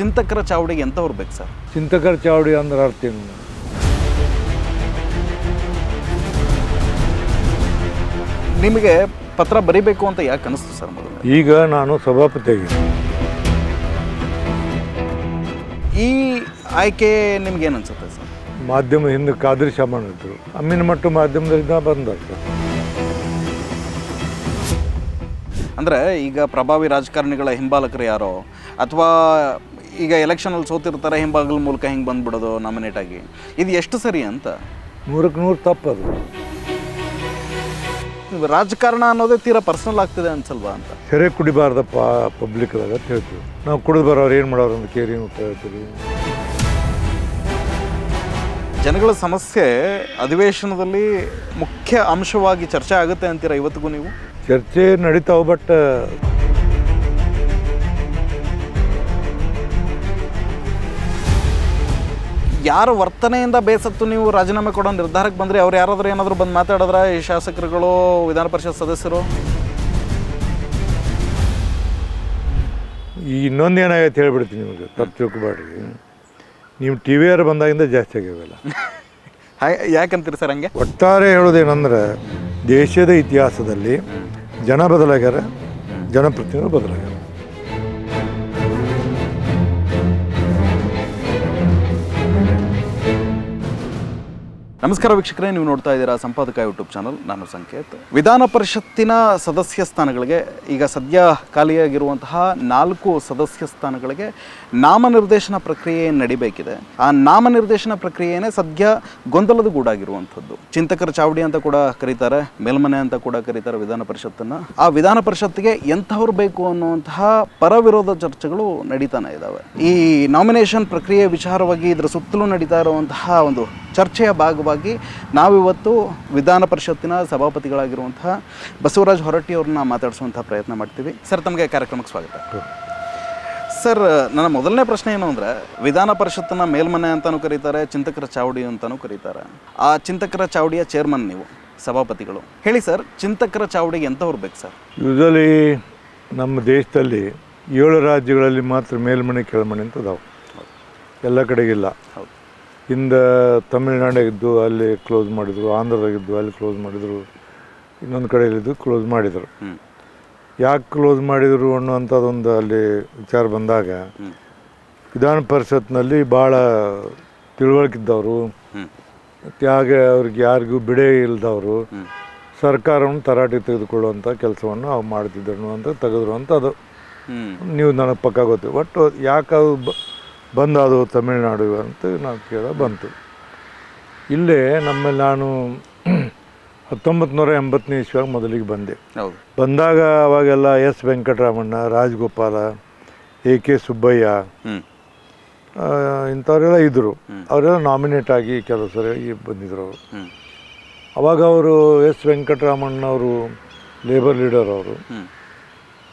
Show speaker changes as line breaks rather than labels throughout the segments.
ಚಿಂತಕರ ಚಾವಡಿಗೆ ಎಂಥವ್ರು ಬೇಕು ಸರ್?
ಚಿಂತಕರ ಚಾವಡಿ ಅಂದ್ರೆ ಅರ್ಥ ಏನು?
ನಿಮಗೆ ಪತ್ರ ಬರಿಬೇಕು ಅಂತ ಯಾಕೆ ಅನಿಸ್ತು ಸರ್ ಮೊದಲು?
ಈಗ ನಾನು ಸಭಾಪತಿಯಾಗಿ.
ಈ ಆಯ್ಕೆ ನಿಮ್ಗೆ ಏನು ಅನ್ಸುತ್ತೆ ಸರ್?
ಮಾಧ್ಯಮ ಹಿಂದೆ ಕಾದ್ರಿ ಶಾಮಣ್ಣ ಇದ್ದರು ಅಮ್ಮಿನ ಮಟ್ಟು ಮಾಧ್ಯಮದಿಂದ ಬಂದರು ಸರ್
ಅಂದ್ರೆ ಈಗ ಪ್ರಭಾವಿ ರಾಜಕಾರಣಿಗಳ ಹಿಂಬಾಲಕರು ಯಾರೋ ಅಥವಾ ಈಗ ಎಲೆಕ್ಷನಲ್ಲಿ ಸೋತಿರ್ತಾರೆ ಹಿಂಬಾಗಲ ಮೂಲಕ ಹಿಂಗೆ ಬಂದ್ಬಿಡೋದು ನಾಮಿನೇಟ್ ಆಗಿ. ಇದು ಎಷ್ಟು ಸರಿ ಅಂತ?
ನೂರಕ್ಕೆ ನೂರು ತಪ್ಪದು.
ರಾಜಕಾರಣ ಅನ್ನೋದೇ ತೀರಾ ಪರ್ಸನಲ್ ಆಗ್ತದೆ ಅನ್ಸಲ್ವಾ ಅಂತ?
ಸೆರೆ ಕುಡಿಬಾರ್ದಪ್ಪ ಪಬ್ಲಿಕ್ದಾಗ ಅಂತ ಹೇಳ್ತೀವಿ. ನಾವು ಕುಡಿದು ಬರೋರು ಏನು ಮಾಡೋರು ಅಂತ ಕೇರಿ ಅಂತ ಹೇಳ್ತೀವಿ.
ಜನಗಳ ಸಮಸ್ಯೆ ಅಧಿವೇಶನದಲ್ಲಿ ಮುಖ್ಯ ಅಂಶವಾಗಿ ಚರ್ಚೆ ಆಗುತ್ತೆ ಅಂತೀರಾ ಇವತ್ತಿಗೂ ನೀವು?
ಚರ್ಚೆ ನಡೀತಾವೆ ಬಟ್
ಯಾರ ವರ್ತನೆಯಿಂದ ಬೇಸತ್ತು ನೀವು ರಾಜೀನಾಮೆ ಕೊಡೋ ನಿರ್ಧಾರಕ್ಕೆ ಬಂದರೆ? ಅವ್ರು ಯಾರಾದರೂ ಏನಾದರೂ ಬಂದು ಮಾತಾಡಿದ್ರ ಈ ಶಾಸಕರುಗಳು ವಿಧಾನ ಪರಿಷತ್ ಸದಸ್ಯರು?
ಈ ಇನ್ನೊಂದು ಏನಾಗೈತೆ ಹೇಳ್ಬಿಡ್ತೀನಿ ನಿಮಗೆ ತಪ್ಪು ತಿಳ್ಕೊಬೇಡ್ರಿ. ನೀವು ಟಿ ವಿಯರ್ ಬಂದಾಗಿಂದ ಜಾಸ್ತಿ ಆಗ್ಯಾವಲ್ಲ
ಹಾಯ್- ಯಾಕಂತೀರಿ ಸರ್ ಹಂಗೆ?
ಒಟ್ಟಾರೆ ಹೇಳೋದೇನೆಂದ್ರೆ ದೇಶದ ಇತಿಹಾಸದಲ್ಲಿ ಜನ ಬದಲಾಗ್ಯಾರ ಜನಪ್ರತಿನಿಧಿಗಳು ಬದಲಾಗ್ಯಾರ.
ನಮಸ್ಕಾರ ವೀಕ್ಷಕರೇ, ನೀವು ನೋಡ್ತಾ ಇದ್ದೀರಾ ಸಂಪಾದಕ ಯೂಟ್ಯೂಬ್ ಚಾನಲ್ ನಾನು ಸಂಕೇತ್. ವಿಧಾನ ಪರಿಷತ್ತಿನ ಸದಸ್ಯ ಸ್ಥಾನಗಳಿಗೆ ಈಗ ಸದ್ಯ ಖಾಲಿಯಾಗಿರುವಂತಹ ನಾಲ್ಕು ಸದಸ್ಯ ಸ್ಥಾನಗಳಿಗೆ ನಾಮನಿರ್ದೇಶನ ಪ್ರಕ್ರಿಯೆ ನಡಿಬೇಕಿದೆ. ಆ ನಾಮನಿರ್ದೇಶನ ಪ್ರಕ್ರಿಯೆನೇ ಸದ್ಯ ಗೊಂದಲದ ಗೂಡಾಗಿರುವಂಥದ್ದು ಚಿಂತಕರ ಚಾವಡಿ ಅಂತ ಕೂಡ ಕರೀತಾರೆ, ಮೇಲ್ಮನೆ ಅಂತ ಕೂಡ ಕರೀತಾರೆ ವಿಧಾನ ಪರಿಷತ್ತನ್ನು. ಆ ವಿಧಾನ ಪರಿಷತ್ತಿಗೆ ಎಂಥವ್ರು ಬೇಕು ಅನ್ನುವಂತಹ ಪರವಿರೋಧ ಚರ್ಚೆಗಳು ನಡೀತಾನೆ ಇದ್ದಾವೆ ಈ ನಾಮಿನೇಷನ್ ಪ್ರಕ್ರಿಯೆ ವಿಚಾರವಾಗಿ ಇದರ ಸುತ್ತಲೂ ನಡೀತಾ ಇರುವಂತಹ ಒಂದು ಚರ್ಚೆಯ ಭಾಗವಾಗಿ ನಾವಿವತ್ತು ವಿಧಾನ ಪರಿಷತ್ತಿನ ಸಭಾಪತಿಗಳಾಗಿರುವಂತಹ ಬಸವರಾಜ್ ಹೊರಟ್ಟಿಯವ್ರನ್ನ ಮಾತಾಡಿಸುವಂತಹ ಪ್ರಯತ್ನ ಮಾಡ್ತೀವಿ. ಸರ್ ತಮಗೆ ಕಾರ್ಯಕ್ರಮಕ್ಕೆ ಸ್ವಾಗತ. ಸರ್ ನನ್ನ ಮೊದಲನೇ ಪ್ರಶ್ನೆ ಏನು ಅಂದರೆ ವಿಧಾನ ಪರಿಷತ್ತನ್ನ ಮೇಲ್ಮನೆ ಅಂತಲೂ ಕರೀತಾರೆ ಚಿಂತಕರ ಚಾವಡಿ ಅಂತಲೂ ಕರೀತಾರೆ. ಆ ಚಿಂತಕರ ಚಾವಡಿಯ ಚೇರ್ಮನ್ ನೀವು ಸಭಾಪತಿಗಳು. ಹೇಳಿ ಸರ್ ಚಿಂತಕರ ಚಾವಡಿಗೆ ಎಂತ ಬೇಕು ಸರ್?
ಯೂಸಲಿ ನಮ್ಮ ದೇಶದಲ್ಲಿ ಏಳು ರಾಜ್ಯಗಳಲ್ಲಿ ಮಾತ್ರ ಮೇಲ್ಮನೆ ಕೆಳಮನೆ ಅಂತ ಅದಾವೆ. ಎಲ್ಲ ಕಡೆಗಿಲ್ಲ
ಹೌದು.
ಹಿಂದೆ ತಮಿಳ್ನಾಡಾಗಿದ್ದು ಅಲ್ಲಿ ಕ್ಲೋಸ್ ಮಾಡಿದರು ಆಂಧ್ರದಾಗಿದ್ದು ಅಲ್ಲಿ ಕ್ಲೋಸ್ ಮಾಡಿದರು ಇನ್ನೊಂದು ಕಡೆಯಲ್ಲಿದ್ದು ಕ್ಲೋಸ್ ಮಾಡಿದರು. ಯಾಕೆ ಕ್ಲೋಸ್ ಮಾಡಿದರು ಅನ್ನುವಂಥದ್ದೊಂದು ಅಲ್ಲಿ ವಿಚಾರ ಬಂದಾಗ ವಿಧಾನ ಪರಿಷತ್ನಲ್ಲಿ ಭಾಳ ತಿಳುವಳಿಕಿದ್ದವರು ತ್ಯಾಗ ಅವ್ರಿಗೆ ಯಾರಿಗೂ ಬಿಡೇ
ಇಲ್ಲದವರು
ಸರ್ಕಾರವನ್ನು ತರಾಟೆ ತೆಗೆದುಕೊಳ್ಳುವಂಥ ಕೆಲಸವನ್ನು ಅವ್ರು ಮಾಡ್ತಿದ್ದರು ಅಂತ ತೆಗೆದ್ರು ಅಂತ ಅದು. ನೀವು ನನಗೆ ಪಕ್ಕ ಗೊತ್ತು. ಒಟ್ಟು ಯಾಕೆ ಅದು ಬ ಬಂದದು ತಮಿಳ್ನಾಡು ಅಂತ ನಾವು ಕೇಳ ಬಂತು. ಇಲ್ಲೇ ನಮ್ಮಲ್ಲಿ ನಾನು ಹತ್ತೊಂಬತ್ತು ನೂರ ಎಂಬತ್ತನೇ ಇಸ್ವಿಯಾಗ ಮೊದಲಿಗೆ ಬಂದೆ. ಬಂದಾಗ ಅವಾಗೆಲ್ಲ S Venkataramanna Rajagopala A K Subbaiah ಇಂಥವರೆಲ್ಲ ಇದ್ದರು ಅವರೆಲ್ಲ ನಾಮಿನೇಟ್ ಆಗಿ ಕೆಲವು ಸರಿ ಬಂದಿದ್ರು ಅವರು. ಅವಾಗ ಅವರು ಎಸ್ ವೆಂಕಟರಾಮಣ್ಣವರು ಲೇಬರ್ ಲೀಡರ್ ಅವರು.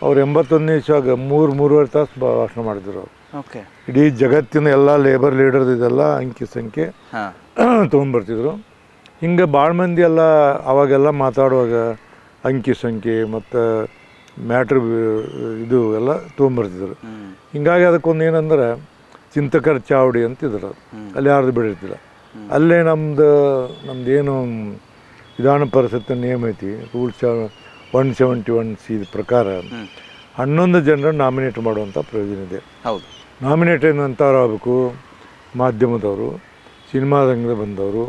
ಅವ್ರು ಎಂಬತ್ತೊಂದನೇ ಇಸ್ವಾಗ ಮೂರು ಮೂರುವರೆ ತಾಸು ಭಾಷಣ ಮಾಡಿದ್ರು ಅವರು.
ಓಕೆ
ಇಡೀ ಜಗತ್ತಿನ ಎಲ್ಲ ಲೇಬರ್ ಲೀಡರ್ದು ಇದೆಲ್ಲ ಅಂಕಿ ಸಂಖ್ಯೆ ತೊಗೊಂಡ್ಬರ್ತಿದ್ರು. ಹಿಂಗೆ ಭಾಳ ಮಂದಿ ಎಲ್ಲ ಅವಾಗೆಲ್ಲ ಮಾತಾಡುವಾಗ ಅಂಕಿ ಸಂಖ್ಯೆ ಮತ್ತು ಮ್ಯಾಟ್ರ್ ಇದು ಎಲ್ಲ ತೊಗೊಂಬರ್ತಿದ್ರು ಹಿಂಗಾಗಿ ಅದಕ್ಕೊಂದು ಏನಂದ್ರೆ ಚಿಂತಕರ ಚಾವಡಿ ಅಂತಿದ್ರು ಅಲ್ಲಿ ಯಾರ್ದು ಬಿಡಿರ್ತಿಲ್ಲ ಅಲ್ಲೇ ನಮ್ದು ನಮ್ದು ಏನು ವಿಧಾನ ಪರಿಷತ್ತಿನ ನಿಯಮ ಐತಿ rules one seventy one C ಪ್ರಕಾರ ಹನ್ನೊಂದು ಜನರನ್ನು ನಾಮಿನೇಟ್ ಮಾಡುವಂಥ ಪ್ರಯೋಜನ ಇದೆ.
ಹೌದು.
ನಾಮಿನೇಟ್ ಆಗಬೇಕು ಮಾಧ್ಯಮದವರು ಸಿನಿಮಾ ರಂಗದ ಬಂದವರು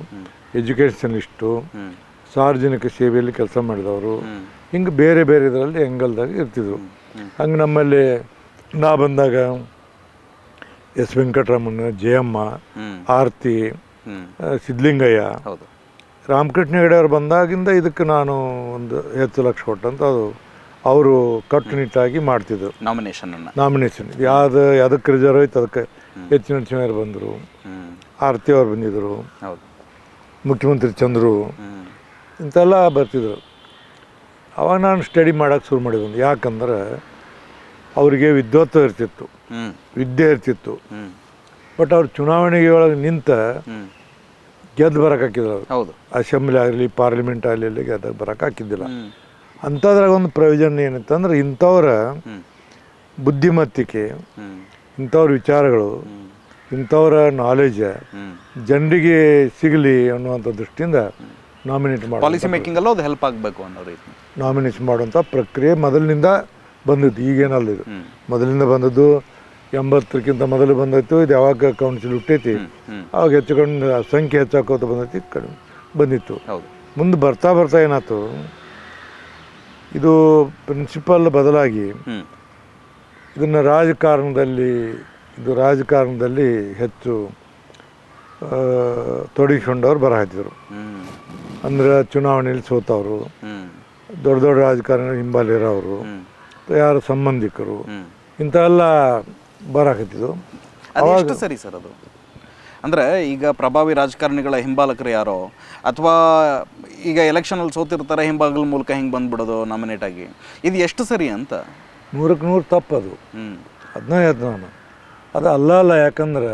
ಎಜುಕೇಷನಲಿಸ್ಟು
ಸಾರ್ವಜನಿಕ ಸೇವೆಯಲ್ಲಿ ಕೆಲಸ ಮಾಡಿದವರು. ಹಿಂಗೆ ಬೇರೆ ಬೇರೆ ಇದರಲ್ಲಿ ಎಂಗಲ್ದಾಗ ಇರ್ತಿದ್ರು ಹಂಗೆ ನಮ್ಮಲ್ಲಿ ನಾ ಬಂದಾಗ ಎಸ್ ವೆಂಕಟರಮಣ ಜಯಮ್ಮ ಆರತಿ ಸಿದ್ಧಲಿಂಗಯ್ಯ. ರಾಮಕೃಷ್ಣ ಹೆಗಡೆ ಅವ್ರು ಬಂದಾಗಿಂದ ಇದಕ್ಕೆ ನಾನು ಒಂದು ಹೆಚ್ಚು ಲಕ್ಷ ಕೊಟ್ಟಂತ ಅದು ಅವರು ಕಟ್ಟುನಿಟ್ಟಾಗಿ ಮಾಡ್ತಿದ್ರು
ನಾಮಿನೇಷನ್
ನಾಮಿನೇಷನ್ ಯಾವ್ದು ಯಾವುದಕ್ಕೆ ರಿಸರ್ವ್ ಐತೆ ಅದಕ್ಕೆ ಹೆಚ್ಚಿನ ಹೆಚ್ಚಿನ ಬಂದರು. ಆರತಿ ಅವ್ರು ಬಂದಿದ್ದರು ಮುಖ್ಯಮಂತ್ರಿ ಚಂದ್ರು. ಇಂಥೆಲ್ಲ ಬರ್ತಿದ್ರು. ಅವಾಗ ನಾನು ಸ್ಟಡಿ ಮಾಡೋಕೆ ಶುರು ಮಾಡಿದ್ದೆ ಯಾಕಂದ್ರೆ ಅವರಿಗೆ ವಿದ್ವತ್ವ ಇರ್ತಿತ್ತು. ವಿದ್ಯೆ ಇರ್ತಿತ್ತು. ಬಟ್ ಅವ್ರು ಚುನಾವಣೆಗೆ ಒಳಗೆ ನಿಂತ ಗೆದ್ದು
ಬರೋಕ್ಕಾಕಿದ್ರು
ಅಸೆಂಬ್ಲಿ ಆಗಲಿ ಪಾರ್ಲಿಮೆಂಟ್ ಆಗಲಿ ಗೆದ್ದು ಬರಕ್ಕೆ ಹಾಕಿದ್ದಿಲ್ಲ.
ಹ್ಞೂ
ಅಂಥದ್ರಾಗ ಒಂದು ಪ್ರಯೋಜನ ಏನಂತಂದ್ರೆ ಇಂಥವ್ರ ಬುದ್ಧಿಮತ್ತಿಕೆ ಇಂಥವ್ರ ವಿಚಾರಗಳು ಇಂಥವ್ರ ನಾಲೆಜ್ ಜನರಿಗೆ ಸಿಗಲಿ ಅನ್ನುವಂಥ ದೃಷ್ಟಿಯಿಂದ ನಾಮಿನೇಟ್ ಮಾಡಿ
ಪಾಲಿಸಿ ಅದು ಹೆಲ್ಪ್ ಆಗಬೇಕು ಅನ್ನೋ ರೀತಿ.
ನಾಮಿನೇಷನ್ ಮಾಡುವಂಥ ಪ್ರಕ್ರಿಯೆ ಮೊದಲಿನಿಂದ ಬಂದಿದ್ದು ಈಗೇನಲ್ಲ ಇದು. ಮೊದಲಿಂದ ಬಂದದ್ದು ಎಂಬತ್ತಕ್ಕಿಂತ ಮೊದಲು ಬಂದೈತು ಇದು ಯಾವಾಗ ಕೌನ್ಸಿಲ್ ಹುಟ್ಟೈತಿ ಅವಾಗ ಹೆಚ್ಚುಕೊಂಡು ಸಂಖ್ಯೆ ಹೆಚ್ಚಾಕೋತ ಬಂದೈತಿ ಕಡಿಮೆ ಬಂದಿತ್ತು. ಮುಂದೆ ಬರ್ತಾ ಬರ್ತಾ ಏನಾಯ್ತು ಇದು ಪ್ರಿನ್ಸಿಪಲ್ ಬದಲಾಗಿ ಇದನ್ನು ರಾಜಕಾರಣದಲ್ಲಿ ಇದು ರಾಜಕಾರಣದಲ್ಲಿ ಹೆಚ್ಚು ತೊಡಗಿಕೊಂಡವ್ರು ಬರಹತ್ತಿದ್ರು ಅಂದ್ರೆ ಚುನಾವಣೆಯಲ್ಲಿ ಸೋತವರು ದೊಡ್ಡ ದೊಡ್ಡ ರಾಜಕಾರಣ ಹಿಂಬಾಲಿರೋರು ಯಾರ ಸಂಬಂಧಿಕರು ಇಂಥವೆಲ್ಲ
ಎಷ್ಟು ಸರಿ ಸರ್ ಅದು? ಅಂದ್ರೆ ಈಗ ಪ್ರಭಾವಿ ರಾಜಕಾರಣಿಗಳ ಹಿಂಬಾಲಕರು ಯಾರೋ ಅಥವಾ ಈಗ ಎಲೆಕ್ಷನಲ್ಲಿ ಸೋತಿರ್ತಾರೆ ಹಿಂಬಾಗಲ ಮೂಲಕ ಹಿಂಗೆ ಬಂದ್ಬಿಡೋದು ನಾಮಿನೇಟ್ ಆಗಿ. ಇದು ಎಷ್ಟು ಸರಿ ಅಂತ?
ನೂರಕ್ಕೆ ನೂರು ತಪ್ಪದು ಅದನ್ನ ಹೇಳ್ದೆ ನಾನು ಅದು ಅಲ್ಲ ಅಲ್ಲ ಯಾಕಂದ್ರೆ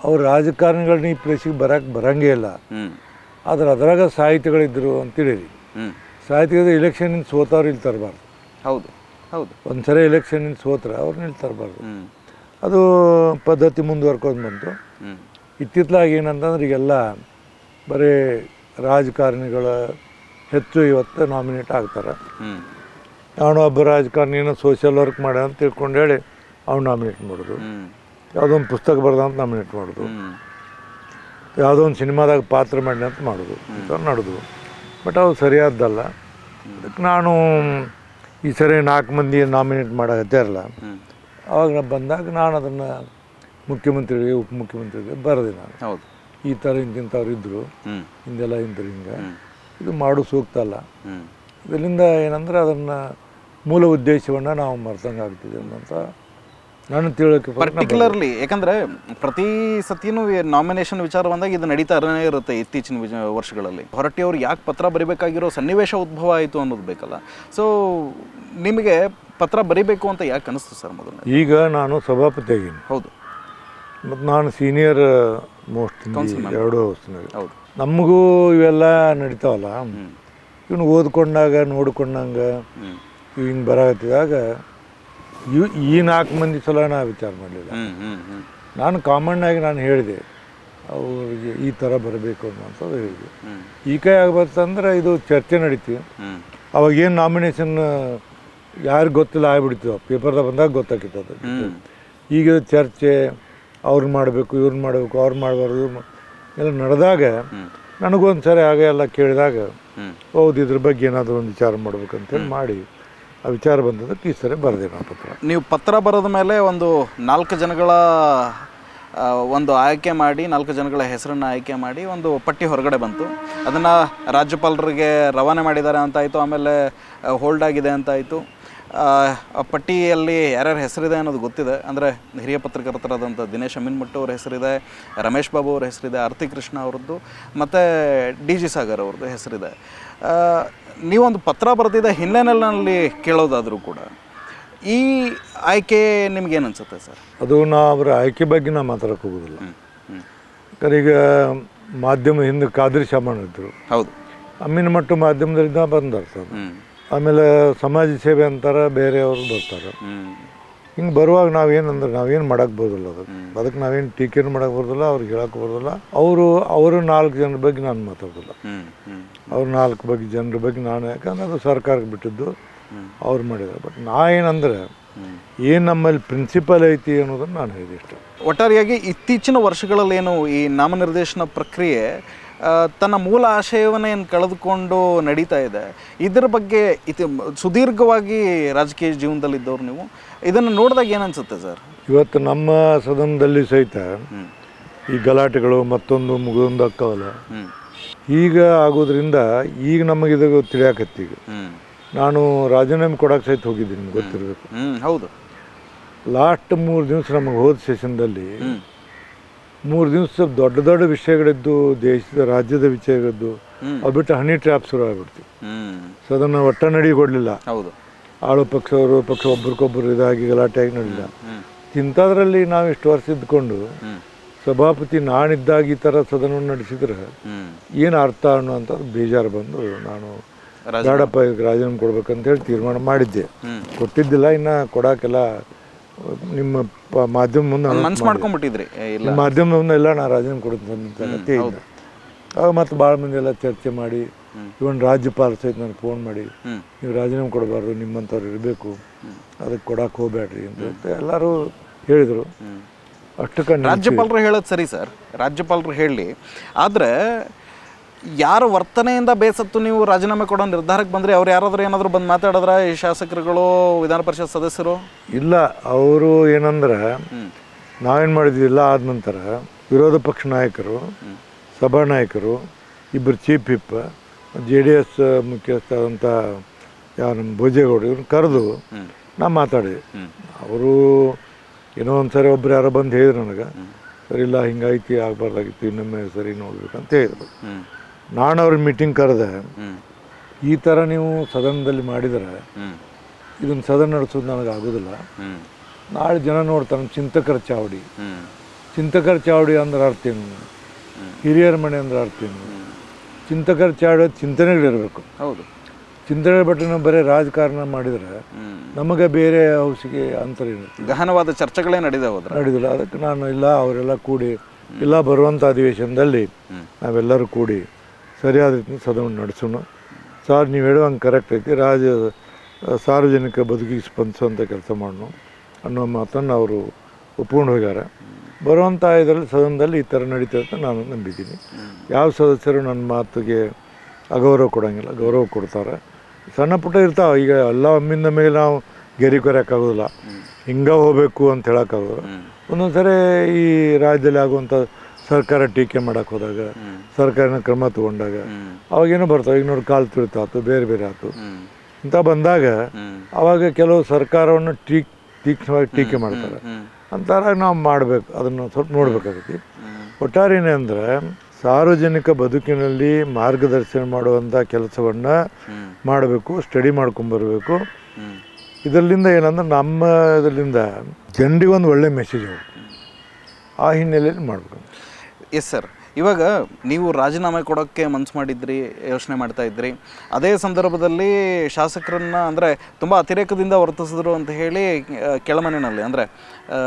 ಅವ್ರು ರಾಜಕಾರಣಿಗಳನ್ನ ಈ ಪ್ಲೇಸಿಗೆ ಬರಕ್ಕೆ ಬರಂಗೇ ಇಲ್ಲ. ಆದ್ರೆ ಅದ್ರಾಗ ಸಾಹಿತಿಗಳಿದ್ರು ಅಂತೇಳಿ ಸಾಹಿತ್ಯದ ಇಲೆಕ್ಷನಿಂದ ಸೋತವ್ರು ಇಲ್ಲಿ ತರಬಾರ್ದು.
ಹೌದು ಹೌದು.
ಒಂದ್ಸರಿ ಎಲೆಕ್ಷನ್ ಎಲೆಕ್ಷನಿಂದ ಸೋತ್ರ ಅವ್ರನ್ನ ಇಲ್ಲಿ ತರಬಾರ್ದು. ಅದು ಪದ್ಧತಿ ಮುಂದುವರ್ಕೊಂಡು ಬಂತು. ಇತ್ತಿತ್ತಲಾಗಿ ಏನಂತಂದ್ರೆ ಈಗೆಲ್ಲ ಬರೀ ರಾಜಕಾರಣಿಗಳ ಹೆಚ್ಚು ಇವತ್ತು ನಾಮಿನೇಟ್ ಆಗ್ತಾರೆ. ನಾನು ಒಬ್ಬ ರಾಜಕಾರಣಿನೂ ಸೋಷಿಯಲ್ ವರ್ಕ್ ಮಾಡ ಅಂತ ತಿಳ್ಕೊಂಡು ಹೇಳಿ ಅವ್ನು ನಾಮಿನೇಟ್ ಮಾಡೋದು. ಯಾವುದೋ ಒಂದು ಪುಸ್ತಕ ಬರ್ದ ಅಂತ ನಾಮಿನೇಟ್ ಮಾಡೋದು. ಯಾವುದೋ ಒಂದು ಸಿನಿಮಾದಾಗ ಪಾತ್ರ ಮಾಡಿ ಅಂತ ಮಾಡೋದು. ಅಂತ ನಡೆದು. ಬಟ್ ಅದು ಸರಿಯಾದ್ದಲ್ಲ. ಅದಕ್ಕೆ ನಾನು ಈ ಸರಿ ನಾಲ್ಕು ಮಂದಿ ನಾಮಿನೇಟ್ ಮಾಡಕತ್ತಾರಲ್ಲ ನಾನು ಬಂದಾಗ ನಾನು ಅದನ್ನು ಮುಖ್ಯಮಂತ್ರಿಗೆ ಉಪಮುಖ್ಯಮಂತ್ರಿಗೆ ಬರೆದೆ ನಾನು.
ಹೌದು.
ಈ ಥರ ಇಂತಿಂಥವ್ರು ಇದ್ದರು ಹಿಂದೆಲ್ಲ ಇಂಥವ್ರು ಹಿಂಗೆ. ಇದು ಮಾಡು ಸೂಕ್ತ ಅಲ್ಲ. ಇದರಿಂದ ಏನಂದ್ರೆ ಅದನ್ನು ಮೂಲ ಉದ್ದೇಶವನ್ನು ನಾವು ಮರ್ತಂಗೆ ಆಗ್ತಿದೆ ಅನ್ನೋಂಥ ನಾನು ತಿಳೋಕೆ
ಪರ್ಟಿಕ್ಯುಲರ್ಲಿ ಯಾಕಂದ್ರೆ ಪ್ರತಿ ಸತಿನೂ ನಾಮಿನೇಷನ್ ವಿಚಾರ ಬಂದಾಗ ಇದು ನಡೀತಾನೇ ಇರುತ್ತೆ ಇತ್ತೀಚಿನ ವರ್ಷಗಳಲ್ಲಿ. ಹೊರಟಿ ಅವ್ರು ಯಾಕೆ ಪತ್ರ ಬರಿಬೇಕಾಗಿರೋ ಸನ್ನಿವೇಶ ಉದ್ಭವ ಆಯಿತು ಅನ್ನೋದು ಬೇಕಲ್ಲ. ಸೊ ನಿಮಗೆ ಪತ್ರ ಬರಿಬೇಕು ಅಂತ ಯಾಕೆ ಅನಿಸ್ತು ಸರ್ ಮೊದಲು?
ಈಗ ನಾನು ಸಭಾಪತಿ ಆಗಿನಿ
ಹೌದು.
ಮತ್ತು ನಾನು ಸೀನಿಯರ್ ಮೋಸ್ಟ್ ಎರಡು
ಹೌದು.
ನಮಗೂ ಇವೆಲ್ಲ ನಡೀತಾವಲ್ಲ. ಇವನು ಓದ್ಕೊಂಡಾಗ ನೋಡ್ಕೊಂಡಂಗೆ ಹಿಂಗೆ ಬರಾಕತ್ತಿದಾಗ ಇವ್ ಈ ನಾಲ್ಕು ಮಂದಿ ಸಲ ನಾ ವಿಚಾರ ಮಾಡಲಿಲ್ಲ. ನಾನು ಕಾಮನ್ ಆಗಿ ನಾನು ಹೇಳಿದೆ ಅವ್ರಿಗೆ ಈ ಥರ ಬರಬೇಕು ಅನ್ನೋಂಥದ್ದು ಹೇಳಿದೆ. ಈ ಕೈ ಆಗ್ಬೇಕಂದ್ರೆ ಇದು ಚರ್ಚೆ ನಡೀತಿ ಅವಾಗ ಏನು ನಾಮಿನೇಷನ್ ಯಾರಿಗೆ ಗೊತ್ತಿಲ್ಲ ಆಗ್ಬಿಡ್ತು ಪೇಪರ್ದಾಗ ಬಂದಾಗ ಗೊತ್ತಾಗಿತ್ತು
ಅದು.
ಈಗ ಚರ್ಚೆ ಅವ್ರನ್ನ ಮಾಡಬೇಕು ಇವ್ರನ್ನ ಮಾಡಬೇಕು ಅವ್ರು ಮಾಡಬಾರ್ದು ಎಲ್ಲ ನಡೆದಾಗ ನನಗೊಂದು ಸರಿ ಆಗ ಎಲ್ಲ ಕೇಳಿದಾಗ ಹೌದು ಇದ್ರ ಬಗ್ಗೆ ಏನಾದರೂ ಒಂದು ವಿಚಾರ ಮಾಡ್ಬೇಕಂತೇಳಿ ಮಾಡಿ ಆ ವಿಚಾರ ಬಂದದಕ್ಕೆ ಈ ಸರಿ ಬರೆದೆ ಪತ್ರ.
ನೀವು ಪತ್ರ ಬರೆದ ಮೇಲೆ ಒಂದು ನಾಲ್ಕು ಜನಗಳ ಒಂದು ಆಯ್ಕೆ ಮಾಡಿ, ನಾಲ್ಕು ಜನಗಳ ಹೆಸರನ್ನು ಆಯ್ಕೆ ಮಾಡಿ ಒಂದು ಪಟ್ಟಿ ಹೊರಗಡೆ ಬಂತು. ಅದನ್ನು ರಾಜ್ಯಪಾಲರಿಗೆ ರವಾನೆ ಮಾಡಿದ್ದಾರೆ ಅಂತಾಯಿತು ಆಮೇಲೆ ಹೋಲ್ಡ್ ಆಗಿದೆ ಅಂತ ಆಯಿತು. ಆ ಪಟ್ಟಿಯಲ್ಲಿ ಯಾರ್ಯಾರ ಹೆಸರಿದೆ ಅನ್ನೋದು ಗೊತ್ತಿದೆ. ಅಂದರೆ ಹಿರಿಯ ಪತ್ರಕರ್ತರಾದಂಥ ದಿನೇಶ್ ಅಮೀನ್ಮಟ್ಟು ಅವ್ರ ಹೆಸರಿದೆ ರಮೇಶ್ ಬಾಬು ಅವ್ರ ಹೆಸರಿದೆ ಆರತಿ ಕೃಷ್ಣ ಅವ್ರದ್ದು ಮತ್ತು ಡಿ ಜಿ ಸಾಗರ್ ಅವ್ರದ್ದು ಹೆಸರಿದೆ. ನೀವೊಂದು ಪತ್ರ ಬರೆದಿದ್ದ ಹಿನ್ನೆಲೆಯಲ್ಲಿ ಕೇಳೋದಾದರೂ ಕೂಡ ಈ ಆಯ್ಕೆ ನಿಮ್ಗೇನು ಅನ್ಸುತ್ತೆ ಸರ್?
ಅದು ನಾ ಅವರ ಆಯ್ಕೆ ಬಗ್ಗೆ ನಾ ಮಾತಾಡೋಕೆ ಹೋಗೋದಿಲ್ಲ. ಯಾಕಂದ್ರೆ ಈಗ ಮಾಧ್ಯಮ ಹಿಂದೆ ಕಾದ್ರಿ ಶಾಮಣ್ಣ ಇದ್ದರು
ಹೌದು.
ಅಮ್ಮಿನ ಮಟ್ಟು ಮಾಧ್ಯಮದಿಂದ ಬಂದರು
ಹ್ಞೂ
ಆಮೇಲೆ ಸಮಾಜ ಸೇವೆ ಅಂತಾರೆ ಬೇರೆಯವರು ಬರ್ತಾರೆ. ಹಿಂಗೆ ಬರುವಾಗ ನಾವೇನಂದ್ರೆ ನಾವೇನು ಮಾಡಕ್ಕೆ ಬರೋದಿಲ್ಲ ಅದಕ್ಕೆ ಅದಕ್ಕೆ ನಾವೇನು ಟೀಕೆನೂ ಮಾಡಕ್ಕೆ ಬರೋದಿಲ್ಲ ಅವ್ರಿಗೆ ಹೇಳಕ್ಕೆ ಬರೋದಿಲ್ಲ. ಅವರು ಅವರು ನಾಲ್ಕು ಜನರ ಬಗ್ಗೆ ನಾನು ಮಾತಾಡೋದಿಲ್ಲ. ಅವ್ರ ನಾಲ್ಕು ಬಗ್ಗೆ ಜನರ ಬಗ್ಗೆ ನಾನು ಯಾಕಂದ್ರೆ ಅದು ಸರ್ಕಾರಕ್ಕೆ ಬಿಟ್ಟಿದ್ದು. ಅವ್ರು ಮಾಡಿದ್ರು ಬಟ್ ನಾ ಏನಂದ್ರೆ ಏನು ನಮ್ಮಲ್ಲಿ ಪ್ರಿನ್ಸಿಪಲ್ ಐತಿ ಅನ್ನೋದನ್ನು ನಾನು ಹೇಳಿದೆ ಇಷ್ಟ.
ಒಟ್ಟಾರೆಯಾಗಿ ಇತ್ತೀಚಿನ ವರ್ಷಗಳಲ್ಲೇನು ಈ ನಾಮನಿರ್ದೇಶನ ಪ್ರಕ್ರಿಯೆ ತನ್ನ ಮೂಲ ಆಶಯವನ್ನು ಏನು ಕಳೆದುಕೊಂಡು ನಡೀತಾ ಇದೆ. ಇದರ ಬಗ್ಗೆ ಇತಿ ಸುದೀರ್ಘವಾಗಿ ರಾಜಕೀಯ ಜೀವನದಲ್ಲಿ ಇದ್ದವ್ರು ನೀವು. ಇದನ್ನು ನೋಡಿದಾಗ ಏನು ಅನ್ಸುತ್ತೆ ಸರ್?
ಇವತ್ತು ನಮ್ಮ ಸದನದಲ್ಲಿ ಸಹಿತ ಈ ಗಲಾಟೆಗಳು ಮತ್ತೊಂದು ಮುಗಿದೊಂದು ಅಕ್ಕವಲ್ಲ. ಈಗ ಆಗೋದ್ರಿಂದ ಈಗ ನಮಗೆ ತಿಳಿಯಾಕತ್ತಿ ಈಗ. ನಾನು ರಾಜೀನಾಮೆ ಕೊಡಕ್ಕೆ ಸಹಿತ ಹೋಗಿದ್ದೀನಿ ನಿಮ್ಗೆ ಗೊತ್ತಿರಬೇಕು.
ಹೌದು.
ಲಾಸ್ಟ್ ಮೂರು ದಿವಸ ನಮಗೆ ಹೋದ ಸೆಷನ್ದಲ್ಲಿ ಮೂರು ದಿವಸ ದೊಡ್ಡ ದೊಡ್ಡ ವಿಷಯಗಳಿದ್ದು ದೇಶದ ರಾಜ್ಯದ ವಿಷಯಗಳಿದ್ದು
ಅದು
ಅವು ಬಿಟ್ಟು ಹನಿ ಟ್ರ್ಯಾಪ್ ಶುರು ಆಗ್ಬಿಡ್ತು.
ಸೊ
ಅದನ್ನು ಒಟ್ಟ ನಡಿ ಕೊಡಲಿಲ್ಲ
ಹೌದು.
ಆಳು ಪಕ್ಷವರು ಪಕ್ಷ ಒಬ್ರಿಗೊಬ್ಬರು ಇದಾಗಿ ಗಲಾಟೆಯಾಗಿ ನಡಲಿಲ್ಲ
ಹ್ಞೂ
ಇಂಥದ್ರಲ್ಲಿ ನಾವು ಇಷ್ಟು ವರ್ಷ ಇದ್ಕೊಂಡು ಸಭಾಪತಿ ನಾನಿದ್ದಾಗ ಈ ಥರ ಸದನವನ್ನು ನಡೆಸಿದ್ರೆ ಏನು ಅರ್ಥ ಅನ್ನುವಂಥದ್ದು ಬೇಜಾರು ಬಂದು ನಾನು ಬೇಡಪ್ಪ ಇದಕ್ಕೆ ರಾಜೀನಾಮೆ ಕೊಡ್ಬೇಕಂತ ಹೇಳಿ ತೀರ್ಮಾನ ಮಾಡಿದ್ದೆ. ಕೊಟ್ಟಿದ್ದಿಲ್ಲ ಇನ್ನು ಕೊಡೋಕ್ಕೆಲ್ಲ ನಿಮ್ಮ ಪ-
ಒಂದು ಮನ್ಸು ಮಾಡ್ಕೊಂಡ್ಬಿಟ್ಟಿದ್ರಿ ಇಲ್ಲ.
ಮಾಧ್ಯಮವನ್ನ ಎಲ್ಲ ನಾ ರಾಜೀನಾಮೆ ಇಲ್ಲ ಆಗ ಮತ್ತೆ ಭಾಳ ಮಂದಿ ಎಲ್ಲ ಚರ್ಚೆ ಮಾಡಿ ಇವನ್ ರಾಜ್ಯಪಾಲ ಸಹಿತ ನನಗೆ ಫೋನ್ ಮಾಡಿ
ಹ್ಮ್.
ನೀವು ರಾಜೀನಾಮೆ ಕೊಡಬಾರ್ದು ನಿಮ್ಮಂಥವ್ರು ಇರಬೇಕು ಅದಕ್ಕೆ ಕೊಡಕ್ಕೆ ಹೋಗ್ಬೇಡ್ರಿ ಅಂತ ಹೇಳ್ತಾ ಎಲ್ಲರೂ ಹೇಳಿದರು. ಅಷ್ಟಕ್ಕೆ
ರಾಜ್ಯಪಾಲರು ಹೇಳೋದು ಸರಿ ಸರ್. ರಾಜ್ಯಪಾಲರು ಹೇಳಿ ಆದರೆ ಯಾರ ವರ್ತನೆಯಿಂದ ಬೇಸತ್ತು ನೀವು ರಾಜೀನಾಮೆ ಕೊಡೋ ನಿರ್ಧಾರಕ್ಕೆ ಬಂದರೆ? ಅವ್ರು ಯಾರಾದರೂ ಏನಾದರೂ ಬಂದು ಮಾತಾಡಿದ್ರೆ ಈ ಶಾಸಕರುಗಳು ವಿಧಾನ ಪರಿಷತ್ ಸದಸ್ಯರು?
ಇಲ್ಲ ಅವರು ಏನಂದ್ರೆ ನಾವೇನು ಮಾಡಿದ್ವಿ ಇಲ್ಲ ಆದ ನಂತರ ವಿರೋಧ ಪಕ್ಷ ನಾಯಕರು ಸಭಾನಾಯಕರು ಇಬ್ಬರು chief whip J D S ಮುಖ್ಯಸ್ಥ ಆದಂಥ ಯಾವ ನಮ್ಮ ಭೋಜೇಗೌಡರು ಇವ್ರನ್ನ ಕರೆದು ನಾ ಮಾತಾಡಿದೆ ಅವರು ಏನೋ ಒಂದು ಸರಿ ಒಬ್ರು ಯಾರೋ ಬಂದು ಹೇಳಿದ್ರು ನನಗೆ. ಸರಿ ಇಲ್ಲ ಹಿಂಗಾಯ್ತು ಆಗಬಾರ್ದಾಗಿತ್ತು ಇನ್ನೊಮ್ಮೆ ಸರಿ ನೋಡ್ಬೇಕು ಅಂತ ಹೇಳಿದ್ರು. ನಾನು ಅವ್ರ ಮೀಟಿಂಗ್ ಕರೆದೆ ಈ ಥರ ನೀವು ಸದನದಲ್ಲಿ ಮಾಡಿದರೆ ಇದನ್ನು ಸದನ ನಡೆಸೋದು ನನಗೆ ಆಗೋದಿಲ್ಲ. ನಾಳೆ ಜನ ನೋಡ್ತಾನೆ ಚಿಂತಕರ ಚಾವಡಿ. ಚಿಂತಕರ ಚಾವಡಿ ಅಂದ್ರೆ ಅರ್ಥ ಏನು? ಹಿರಿಯರ ಮನೆ ಅಂದ್ರೆ ಅರ್ಥ ಏನು? ಚಿಂತಕರ ಚಾವಡಿ ಚಿಂತನೆಗಳಿರಬೇಕು
ಹೌದು.
ಚಿಂತನೆ ಬಟ್ಟೆ ಬರೀ ರಾಜಕಾರಣ ಮಾಡಿದರೆ ನಮಗೆ ಬೇರೆ ಔಷಧಿಗೆ ಅಂತರ ಇರುತ್ತೆ
ಗಹನವಾದ ಚರ್ಚೆಗಳೇ ನಡೆದ
ನಡೆದಿಲ್ಲ. ಅದಕ್ಕೆ ನಾನು ಇಲ್ಲ ಅವರೆಲ್ಲ ಕೂಡಿ ಇಲ್ಲ ಬರುವಂಥ ಅಧಿವೇಶನದಲ್ಲಿ ನಾವೆಲ್ಲರೂ ಕೂಡಿ ಸರಿಯಾದ ರೀತಿ ಸದನವನ್ನು ನಡೆಸೋಣ. ಸಾರ್ ನೀವು ಹೇಳುವಂಗೆ ಕರೆಕ್ಟ್ ಐತಿ ರಾಜ ಸಾರ್ವಜನಿಕ ಬದುಕಿಗೆ ಸ್ಪಂದಿಸುವಂಥ ಕೆಲಸ ಮಾಡೋಣ ಅನ್ನೋ ಮಾತನ್ನು ಅವರು ಒಪ್ಕೊಂಡು ಹೋಗ್ಯಾರೆ ಬರುವಂಥ ಇದರಲ್ಲಿ ಸದನದಲ್ಲಿ ಈ ಥರ ನಡೀತದೆ ಅಂತ ನಾನು ನಂಬಿದ್ದೀನಿ. ಯಾವ ಸದಸ್ಯರು ನನ್ನ ಮಾತಿಗೆ ಅಗೌರವ ಕೊಡೋಂಗಿಲ್ಲ ಗೌರವ ಕೊಡ್ತಾರೆ. ಸಣ್ಣ ಪುಟ್ಟ ಇರ್ತಾವೆ ಈಗ ಎಲ್ಲ ಒಮ್ಮಿಂದ ಮೇಲೆ ನಾವು ಗೆರೆ ಕೊರೆಯೋಕ್ಕಾಗೋದಿಲ್ಲ ಹಿಂಗೆ ಹೋಗಬೇಕು ಅಂತ ಹೇಳೋಕ್ಕಾಗೋದಿಲ್ಲ ಒಂದೊಂದು ಸರಿ ಈ ರಾಜ್ಯದಲ್ಲಿ ಆಗುವಂಥ ಸರ್ಕಾರ ಟೀಕೆ ಮಾಡಕ್ಕೆ ಹೋದಾಗ ಸರ್ಕಾರನ ಕ್ರಮ ತಗೊಂಡಾಗ ಅವಾಗೇನೋ ಬರ್ತಾವೆ ಈಗ ನೋಡಿ ಕಾಲು ತುಳಿತ ಆಯ್ತು ಬೇರೆ ಬೇರೆ ಆಯ್ತು ಅಂತ ಬಂದಾಗ ಅವಾಗ ಕೆಲವು ಸರ್ಕಾರವನ್ನು ಟೀಕ್ ತೀಕ್ಷ್ಣವಾಗಿ ಟೀಕೆ ಮಾಡ್ತಾರೆ. ಅಂತಾರಾಗ ನಾವು ಮಾಡಬೇಕು ಅದನ್ನು ಸ್ವಲ್ಪ ನೋಡ್ಬೇಕಾಗತ್ತೆ. ಒಟ್ಟಾರೆ ಏನಂದ್ರೆ ಸಾರ್ವಜನಿಕ ಬದುಕಿನಲ್ಲಿ ಮಾರ್ಗದರ್ಶನ ಮಾಡುವಂಥ ಕೆಲಸವನ್ನ ಮಾಡಬೇಕು ಸ್ಟಡಿ ಮಾಡ್ಕೊಂಬರ್ಬೇಕು ಇದರಿಂದ ಏನಂದ್ರೆ ನಮ್ಮ ಇದರಿಂದ ಜನರಿಗೆ ಒಂದು ಒಳ್ಳೆ ಮೆಸೇಜ್ ಆ ಹಿನ್ನೆಲೆಯಲ್ಲಿ ಮಾಡಬೇಕು.
ಎಸ್ ಸರ್ ಇವಾಗ ನೀವು ರಾಜೀನಾಮೆ ಕೊಡೋಕ್ಕೆ ಮನಸ್ಸು ಮಾಡಿದ್ರಿ ಯೋಚನೆ ಮಾಡ್ತಾ ಇದ್ರಿ. ಅದೇ ಸಂದರ್ಭದಲ್ಲಿ ಶಾಸಕರನ್ನ ಅಂದರೆ ತುಂಬ ಅತಿರೇಕದಿಂದ ವರ್ತಿಸಿದ್ರು ಅಂತ ಹೇಳಿ ಕೆಳಮನೆಯಲ್ಲಿ ಅಂದರೆ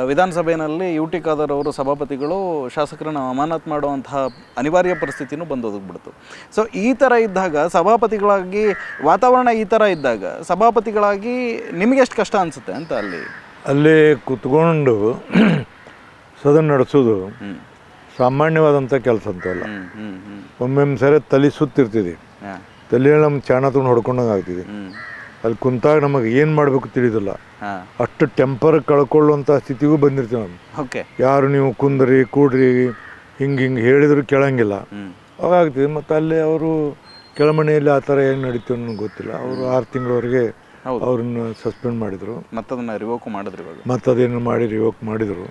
ವಿಧಾನಸಭೆಯಲ್ಲಿ ಯು ಟಿ ಖಾದರ್ ಅವರು ಸಭಾಪತಿಗಳು ಶಾಸಕರನ್ನು ಅಮಾನತ್ ಮಾಡುವಂತಹ ಅನಿವಾರ್ಯ ಪರಿಸ್ಥಿತಿನೂ ಬಂದು ಒದಗ್ಬಿಡ್ತು ಸೊ ಈ ಥರ ಇದ್ದಾಗ ಸಭಾಪತಿಗಳಾಗಿ ವಾತಾವರಣ ಈ ಥರ ಇದ್ದಾಗ ಸಭಾಪತಿಗಳಾಗಿ ನಿಮಗೆ ಎಷ್ಟು ಕಷ್ಟ ಅನಿಸುತ್ತೆ ಅಂತ ಅಲ್ಲಿ?
ಅಲ್ಲಿ ಕುತ್ಕೊಂಡು ಸದನ ನಡೆಸೋದು ಸಾಮಾನ್ಯವಾದಂಥ ಕೆಲಸ ಅಂತಲ್ಲ ಒಮ್ಮೊಮ್ಮೆ ಸರಿ ತಲೆ ಸುತ್ತಿರ್ತಿದೆ
ತಲೆ
ತಲೆಯಲ್ಲಿ ನಮ್ಮ ಚಾಣ ತಗೊಂಡು ಹೊಡ್ಕೊಂಡಂಗೆ ಆಗ್ತಿದೆ. ಅಲ್ಲಿ ಕುಂತಾಗ ನಮಗೆ ಏನು ಮಾಡಬೇಕು ತಿಳಿದಿಲ್ಲ. ಅಷ್ಟು ಟೆಂಪರ್ ಕಳ್ಕೊಳ್ಳುವಂಥ ಸ್ಥಿತಿಗೂ ಬಂದಿರ್ತೀವಿ ನಾವು. ಯಾರು ನೀವು ಕುಂದ್ರಿ ಕೂಡ್ರಿ ಹಿಂಗೆ ಹಿಂಗೆ ಹೇಳಿದ್ರು ಕೇಳಂಗಿಲ್ಲ.
ಅವಾಗ
ಆಗ್ತಿದೆ. ಮತ್ತು ಅಲ್ಲಿ ಅವರು ಕೆಳಮನೆಯಲ್ಲಿ ಆ ಥರ ಏನು ನಡೀತು ನನಗೆ ಗೊತ್ತಿಲ್ಲ. ಅವರು ಆರು ತಿಂಗಳವರೆಗೆ. ಅವ್ರನ್ನ ಸಸ್ಪೆಂಡ್ ಮಾಡಿದರು.
ಮತ್ತದನ್ನ ರಿವೋಕ್ ಮಾಡಿದ್ರು ಇವಾಗ.
ಮತ್ತು ಅದೇನು ಮಾಡಿ ರಿವೋಕ್ ಮಾಡಿದರು.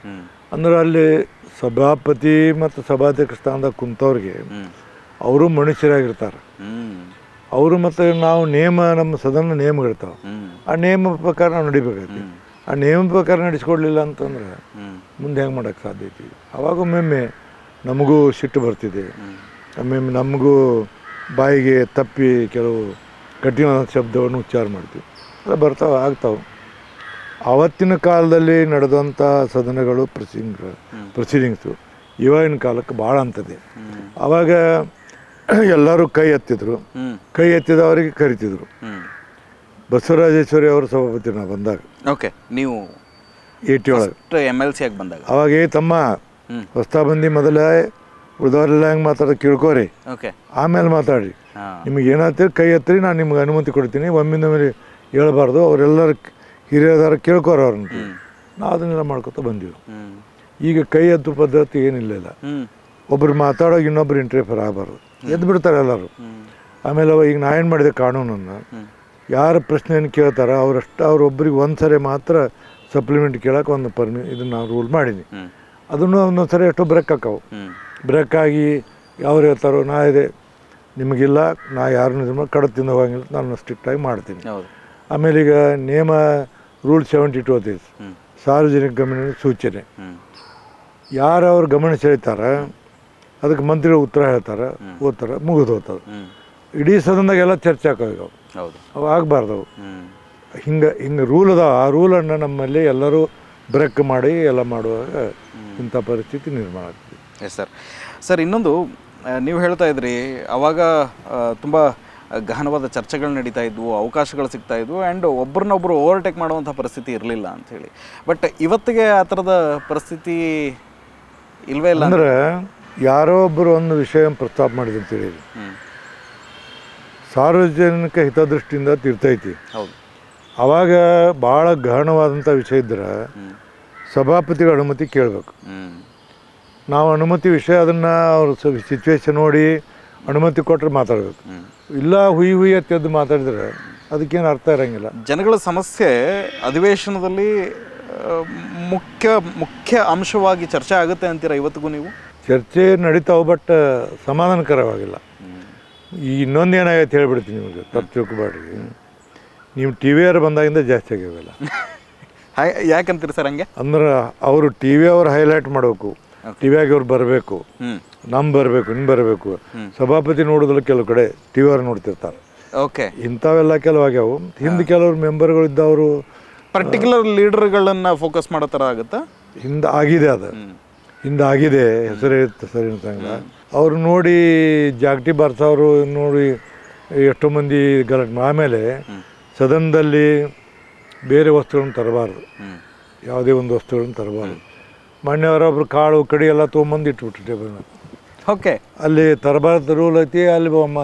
ಅಂದ್ರೆ ಅಲ್ಲಿ ಸಭಾಪತಿ ಮತ್ತು ಸಭಾಧ್ಯಕ್ಷ ಸ್ಥಾನದಾಗ ಕುಂತವ್ರಿಗೆ ಅವರು ಮನುಷ್ಯರಾಗಿರ್ತಾರೆ. ಅವರು ಮತ್ತು ನಾವು ನೇಮ ನಮ್ಮ ಸದನ ನೇಮಗಳಿರ್ತಾವೆ ಆ ನೇಮ ಪ್ರಕಾರ ನಾವು ನಡಿಬೇಕಾಗ್ತಿ ಆ ನಿಯಮ ಪ್ರಕಾರ ನಡೆಸ್ಕೊಡ್ಲಿಲ್ಲ ಅಂತಂದ್ರೆ ಮುಂದೆ ಹೆಂಗೆ ಮಾಡೋಕ್ಕೆ ಸಾಧ್ಯ ಐತಿ? ಅವಾಗ ಒಮ್ಮೊಮ್ಮೆ ನಮಗೂ ಸಿಟ್ಟು ಬರ್ತಿದೆ. ಒಮ್ಮೊಮ್ಮೆ ನಮಗೂ ಬಾಯಿಗೆ ತಪ್ಪಿ ಕೆಲವು ಕಠಿಣ ಶಬ್ದವನ್ನು ಉಚ್ಚಾರ ಮಾಡ್ತೀವಿ. ಬರ್ತಾವೆ ಆಗ್ತಾವೆ. ಆವತ್ತಿನ ಕಾಲದಲ್ಲಿ ನಡೆದಂಥ ಸದನಗಳು ಪ್ರೊಸೀಡಿಂಗ್ ಪ್ರೊಸೀಡಿಂಗ್ಸು ಇವಾಗಿನ ಕಾಲಕ್ಕೆ ಭಾಳ ಅಂತದೆ ಆವಾಗ ಎಲ್ಲರೂ ಕೈ ಎತ್ತಿದ್ರು. ಕೈ ಎತ್ತಿದವರಿಗೆ ಕರಿತಿದ್ರು. ಬಸವರಾಜೇಶ್ವರಿ ಅವರು ಸಭಾಪತಿ ನಾವು ಬಂದಾಗ.
ಓಕೆ ನೀವು
ಏಟಿ ಒಳಗೆ.
ಎಂ ಎಲ್ ಸಿ ಆಗಿ ಬಂದಾಗ.
ಅವಾಗ ಏ ತಮ್ಮ ಹೊಸ್ತಾ ಬಂದು ಮೊದಲೇ ಉಳಿದವರೆಲ್ಲ ಹೆಂಗೆ ಮಾತಾಡೋದು ಕೇಳ್ಕೋರಿ.
ಓಕೆ.
ಆಮೇಲೆ ಮಾತಾಡ್ರಿ. ನಿಮಗೆ ಏನಾಗ್ತೀರಿ ಕೈ ಎತ್ತಿರಿ ನಾನು ನಿಮ್ಗೆ ಅನುಮತಿ ಕೊಡ್ತೀನಿ. ಒಮ್ಮಿಂದ ಮೇಲೆ ಹೇಳ್ಬಾರ್ದು. ಅವರೆಲ್ಲರ ಹಿರಿಯದಾರ ಕೇಳ್ಕೋರ ಅವ್ರನ್ನ. ನಾವು ಅದನ್ನೆಲ್ಲ ಮಾಡ್ಕೊತ ಬಂದೀವಿ. ಈಗ ಕೈ ಎತ್ತು ಪದ್ಧತಿ ಏನಿಲ್ಲ ಇಲ್ಲ. ಒಬ್ರು ಮಾತಾಡೋಕೆ ಇನ್ನೊಬ್ರು ಇಂಟ್ರಿಫರ್ ಆಗಬಾರ್ದು. ಎದ್ದು ಬಿಡ್ತಾರೆ ಎಲ್ಲರೂ. ಆಮೇಲೆ ಅವ ಈಗ ನಾ ಏನು ಮಾಡಿದೆ ಕಾನೂನನ್ನು? ಯಾರು ಪ್ರಶ್ನೆಯನ್ನು ಕೇಳ್ತಾರ ಅವರಷ್ಟು ಅವ್ರೊಬ್ರಿಗೆ ಒಂದು ಸರಿ ಮಾತ್ರ ಸಪ್ಲಿಮೆಂಟ್ ಕೇಳೋಕೆ ಒಂದು ಪರ್ಮಿ ಇದನ್ನು ನಾವು ರೂಲ್ ಮಾಡೀನಿ ಅದನ್ನು ಒಂದೊಂದು ಸರಿ ಎಷ್ಟೋ ಬ್ರೇಕ್ ಹಾಕಾವು. ಬ್ರೇಕ್ ಆಗಿ ಯಾರು ಹೇಳ್ತಾರೋ ನಾ ಇದೆ. ನಿಮಗಿಲ್ಲ ನಾ ಯಾರನ್ನೂ ಮಾಡಿ ಕಡತಿಂದ ಹೋಗಂಗಿಲ್ಲ ನಾನು ಸ್ಟ್ರಿಕ್ಟಾಗಿ ಮಾಡ್ತೀನಿ. ಆಮೇಲೆ ಈಗ ನಿಯಮ ರೂಲ್ ಸೆವೆಂಟಿ ಟು
ಅದ.
ಸಾರ್ವಜನಿಕ ಗಮನ ಸೂಚನೆ. ಯಾರು ಅವ್ರ ಗಮನ ಸೆಳಿತಾರೆ ಅದಕ್ಕೆ ಮಂತ್ರಿಗಳು ಉತ್ತರ ಹೇಳ್ತಾರೆ ಓದ್ತಾರೆ ಮುಗಿದು ಹೋಗ್ತದೆ. ಇಡೀ ಸದನದಾಗೆಲ್ಲ ಚರ್ಚೆ
ಹಾಕೋದು
ಅವು ಆಗಬಾರ್ದು ಹಿಂಗೆ ಹಿಂಗೆ ರೂಲ್ ಅದಾವ. ಆ ರೂಲನ್ನು ನಮ್ಮಲ್ಲಿ ಎಲ್ಲರೂ ಬ್ರೇಕ್ ಮಾಡಿ ಎಲ್ಲ ಮಾಡುವಾಗ ಇಂಥ ಪರಿಸ್ಥಿತಿ ನಿರ್ಮಾಣ ಆಗ್ತದೆ.
Yes sir. ಸರ್ ಇನ್ನೊಂದು ನೀವು ಹೇಳ್ತಾ ಇದ್ರಿ ಅವಾಗ ತುಂಬ ಗಹನವಾದ ಚರ್ಚೆಗಳು ನಡೀತಾ ಇದ್ವು ಅವಕಾಶಗಳು ಸಿಗ್ತಾ ಇದ್ವು ಆ್ಯಂಡ್ ಒಬ್ರನ್ನೊಬ್ರು ಓವರ್ಟೇಕ್ ಮಾಡುವಂಥ ಪರಿಸ್ಥಿತಿ ಇರಲಿಲ್ಲ ಅಂಥೇಳಿ ಬಟ್ ಇವತ್ತಿಗೆ ಆ ಥರದ ಪರಿಸ್ಥಿತಿ ಇಲ್ವೇ ಇಲ್ಲ
ಅಂದ್ರೆ ಯಾರೋ ಒಬ್ಬರು ಒಂದು ವಿಷಯ ಪ್ರಸ್ತಾಪ ಮಾಡಿದ್ರು ಅಂತೇಳಿ ಸಾರ್ವಜನಿಕ ಹಿತದೃಷ್ಟಿಯಿಂದ ತಿರ್ತೈತಿ
ಹೌದು.
ಆವಾಗ ಭಾಳ ಗಹನವಾದಂಥ ವಿಷಯ ಇದ್ರೆ ಸಭಾಪತಿಗಳ ಅನುಮತಿ ಕೇಳಬೇಕು. ನಾವು ಅನುಮತಿ ವಿಷಯ ಅದನ್ನು ಅವ್ರ ಸಿಚುವೇಶನ್ ನೋಡಿ ಅನುಮತಿ ಕೊಟ್ಟರೆ ಮಾತಾಡಬೇಕು. ಇಲ್ಲ ಹುಯಿ ಹುಯಿ ಅತ್ತೆದ್ದು ಮಾತಾಡಿದ್ರೆ ಅದಕ್ಕೇನು ಅರ್ಥ ಇರೋಂಗಿಲ್ಲ.
ಜನಗಳ ಸಮಸ್ಯೆ ಅಧಿವೇಶನದಲ್ಲಿ ಮುಖ್ಯ ಮುಖ್ಯ ಅಂಶವಾಗಿ ಚರ್ಚೆ ಆಗುತ್ತೆ ಅಂತೀರಾ ಇವತ್ತಿಗೂ ನೀವು?
ಚರ್ಚೆ ನಡೀತಾವೆ ಬಟ್ ಸಮಾಧಾನಕರವಾಗಿಲ್ಲ. ಈ ಇನ್ನೊಂದು ಏನಾಗೈತೆ ಹೇಳ್ಬಿಡ್ತೀನಿ ನಿಮಗೆ ತಪ್ಪು ತಿಳ್ಕೊಬೇಡ್ರಿ. ನೀವು ಟಿ ವಿಯವ್ರು ಬಂದಾಗಿಂದ ಜಾಸ್ತಿ ಆಗ್ಯಾವೆಲ್ಲ.
ಯಾಕಂತೀರಿ ಸರ್ ಹಂಗೆ?
ಅಂದ್ರೆ ಅವರು ಟಿ ವಿ ಅವ್ರು ಹೈಲೈಟ್ ಮಾಡಬೇಕು. ಟಿ ವಿಯಾಗಿ ಅವ್ರು ಬರಬೇಕು. ನಮ್ ಬರಬೇಕು ನಿಮ್ ಬರಬೇಕು. ಸಭಾಪತಿ ನೋಡೋದ್ರಲ್ಲಿ ಕೆಲವು ಕಡೆ ಟಿ ವಿ ಅವ್ರು ನೋಡ್ತಿರ್ತಾರೆ.
ಓಕೆ
ಇಂಥವೆಲ್ಲ ಕೆಲವು ಆಗ್ಯಾವು. ಹಿಂದೆ ಕೆಲವ್ರು ಮೆಂಬರ್ಗಳು ಇದ್ದವರು
ಪರ್ಟಿಕ್ಯುಲರ್ ಲೀಡರ್ಗಳನ್ನ ಫೋಕಸ್ ಮಾಡೋ ಥರ ಆಗುತ್ತಾ?
ಹಿಂದೆ ಆಗಿದೆ ಅದು. ಹಿಂದೆ ಆಗಿದೆ ಹೆಸರು ಇರುತ್ತೆ ಸರಿ ಅಂತ ಅವ್ರು ನೋಡಿ ಜಾಗಟಿ ಬಾರ್ಸವ್ರು ನೋಡಿ ಎಷ್ಟೋ ಮಂದಿ ಗಲಾಟೆ ಆಮೇಲೆ ಸದನದಲ್ಲಿ ಬೇರೆ ವಸ್ತುಗಳನ್ನು ತರಬಾರ್ದು. ಯಾವುದೇ ಒಂದು ವಸ್ತುಗಳನ್ನು ತರಬಾರ್ದು. ಮೊನ್ನೆಯವರೊಬ್ರು ಕಾಳು ಕಡಿ ಎಲ್ಲ ತೊಗೊಂಬಂದು ಇಟ್ಬಿಟ್ಟು ಟೇಬಲ್ ಮೇಲೆ
ಓಕೆ
ಅಲ್ಲಿ ತರಬಾರ್ದು ರೂಲ್ ಐತಿ ಅಲ್ಲಿ ಒಮ್ಮ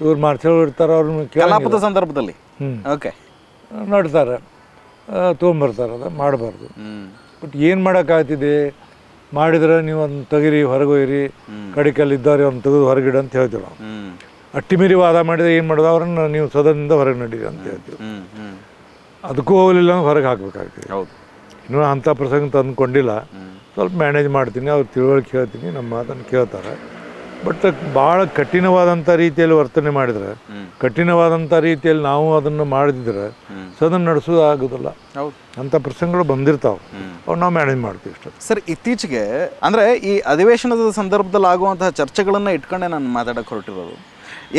ಇವ್ರು ಮಾರ್ಷಲ್ ಇರ್ತಾರೆ ಅವ್ರನ್ನ
ಕಲಾಪದ ಸಂದರ್ಭದಲ್ಲಿ?
ಹ್ಞೂ
ಓಕೆ
ನೋಡ್ತಾರೆ. ತೊಗೊಂಬರ್ತಾರೆ ಅದು ಮಾಡಬಾರ್ದು. ಬಟ್ ಏನು ಮಾಡೋಕ್ಕಾಗ್ತಿದೆ? ಮಾಡಿದ್ರೆ ನೀವು ಅದನ್ನ ತೆಗೀರಿ ಹೊರಗೆ ಒಯ್ಯಿರಿ ಕಡಿಕಲ್ಲಿ ಇದ್ದಾರೆ ಅವ್ನು ತೆಗೆದು ಹೊರಗಿಡ ಅಂತ ಹೇಳ್ತೀವಿ ನಾವು. ಅಟ್ಟಿ ಮೀರಿ ವಾದ ಮಾಡಿದ್ರೆ ಏನು ಮಾಡೋದು? ಅವ್ರನ್ನ ನೀವು ಸದನದಿಂದ ಹೊರಗೆ ನಡೀರಿ ಅಂತ ಹೇಳ್ತೀವಿ. ಅದಕ್ಕೂ ಹೋಗಲಿಲ್ಲ ಹೊರಗೆ ಹಾಕಬೇಕಾಗ್ತದೆ.
ಹೌದು.
ಇನ್ನೂ ಅಂಥ ಪ್ರಸಂಗ ತಂದುಕೊಂಡಿಲ್ಲ. ಸ್ವಲ್ಪ ಮ್ಯಾನೇಜ್ ಮಾಡ್ತೀನಿ ಅವ್ರು ತಿಳುವಳಿಕೆ ಹೇಳ್ತೀನಿ ನಮ್ಮ ಮಾತನ್ನು ಕೇಳ್ತಾರೆ. ಬಟ್ ಭಾಳ ಕಠಿಣವಾದಂಥ ರೀತಿಯಲ್ಲಿ ವರ್ತನೆ ಮಾಡಿದರೆ ಕಠಿಣವಾದಂಥ ರೀತಿಯಲ್ಲಿ ನಾವು ಅದನ್ನು ಮಾಡಿದ್ರೆ
ಸೊ
ಸದನ ನಡೆಸೋದು ಆಗೋದಿಲ್ಲ.
ಹೌದು.
ಅಂಥ ಪ್ರಸಂಗಗಳು ಬಂದಿರ್ತಾವೆ.
ಅವ್ರು
ಅವು ನಾವು ಮ್ಯಾನೇಜ್ ಮಾಡ್ತೀವಿ ಇಷ್ಟ
ಸರ್ ಇತ್ತೀಚೆಗೆ ಅಂದರೆ ಈ ಅಧಿವೇಶನದ ಸಂದರ್ಭದಲ್ಲಿ ಆಗುವಂತಹ ಚರ್ಚೆಗಳನ್ನು ಇಟ್ಕೊಂಡೆ ನಾನು ಮಾತಾಡಕ್ಕೆ ಹೊರಟಿರೋದು.